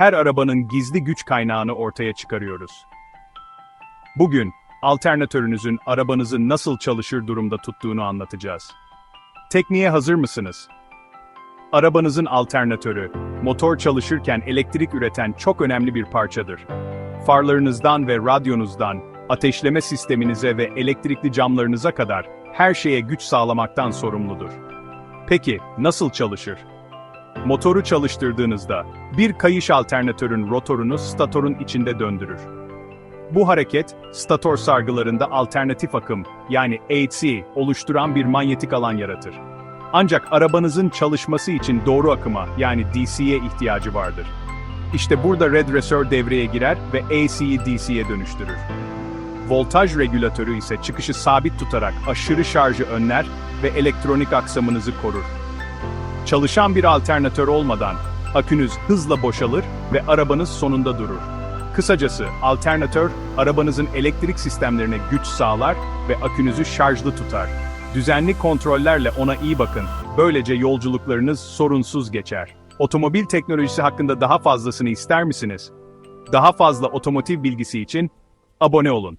her arabanın gizli güç kaynağını ortaya çıkarıyoruz. Bugün, alternatörünüzün arabanızı nasıl çalışır durumda tuttuğunu anlatacağız. Tekniğe hazır mısınız? Arabanızın alternatörü, motor çalışırken elektrik üreten çok önemli bir parçadır. Farlarınızdan ve radyonuzdan, ateşleme sisteminize ve elektrikli camlarınıza kadar her şeye güç sağlamaktan sorumludur. Peki, nasıl çalışır? Motoru çalıştırdığınızda, bir kayış alternatörün rotorunu statorun içinde döndürür. Bu hareket, stator sargılarında alternatif akım, yani AC, oluşturan bir manyetik alan yaratır. Ancak arabanızın çalışması için doğru akıma, yani DC'ye ihtiyacı vardır. İşte burada redresör devreye girer ve AC'yi DC'ye dönüştürür. Voltaj regülatörü ise çıkışı sabit tutarak aşırı şarjı önler ve elektronik aksamınızı korur. Çalışan bir alternatör olmadan akünüz hızla boşalır ve arabanız sonunda durur. Kısacası alternatör arabanızın elektrik sistemlerine güç sağlar ve akünüzü şarjlı tutar. Düzenli kontrollerle ona iyi bakın. Böylece yolculuklarınız sorunsuz geçer. Otomobil teknolojisi hakkında daha fazlasını ister misiniz? Daha fazla otomotiv bilgisi için abone olun.